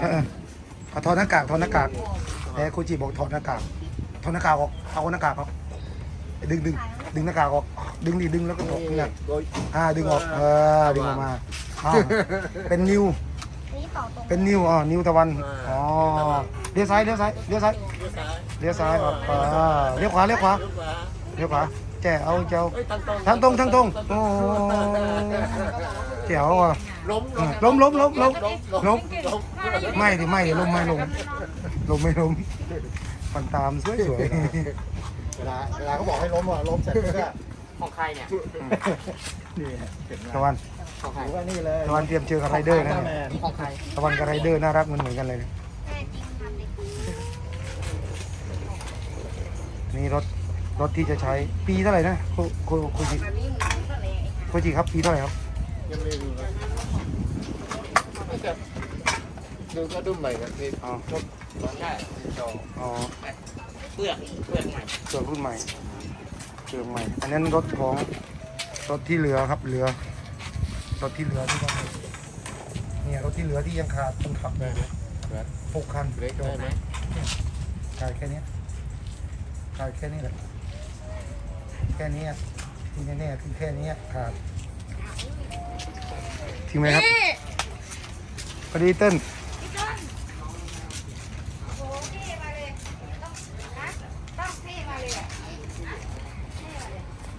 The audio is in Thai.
เออเอาถอดหน้ากากถอดหน้ากากแต่ครูจิบอกถอดหน้ากากถอดหน้ากากออกเอาหน้ากากออกดึงดึงดึงหน้ากากออกดึงดิดึงแล้วก็ถอดเนี่ยโดยอ่าดึงออกเออดึงออกมาอ้าวเป็นนิวนี่ต่อตรงเป็นนิวอ๋อนิวตะวันอ๋อเลี้ยวซ้ายเลี้ยวซ้ายเลี้ยวซ้ายเลี้ยวซ้ายออกอ่าเลี้ยวขวาเลี้ยวขวาลูกหลานเลี้ยวขวาแจ๋วแจ๋วเฮ้ยทางตรงทางตรงทางตรงโอ้แจ๋วอะ ล้มเออล้มล้มล้มล้มล้มล้มไม่ดิไม่ดิล้มไม่ล้มล้มไม่ล้มฟันตามสวยสวยเวลาเวลาเขาบอกให้ล้มอะล้มเสร็จก็ของใครเนี่ยนี่เห็นไหมตะวันของใครถือว่านี่เลยตะวันเตรียมเจอกับไรเดอร์นะแมนของใครตะวันกับไรเดอร์น่ารักเหมือนเหมือนกันเลยนะแม่จริงทำเด็กนี่รถรถที่จะใช้ปีเท่าไหร่นะคุคุคุจิคุจิครับปีเท่าไหร่ครับยังไม่รู้ เลยไม่แต่ดูก็ดูใหม่กันที่อ๋อใช่จออ๋อเปลือกเปลือกใหม่เครื่องรุ่นใหม่เครื่องใหม่ อันนั้นรถของรถที่เหลือครับเหลือรถที่เหลือที่ต้องเนี่ยรถที่เหลือที่ยังขาดคนขับเลยหกคันเล็กได้ไหมขาดแค่เนี้ยขาดแค่นี้แหละแค่นี้อะที่แน่ๆคือแค่นี้ขาดทิ้งไหมครับ Palitan.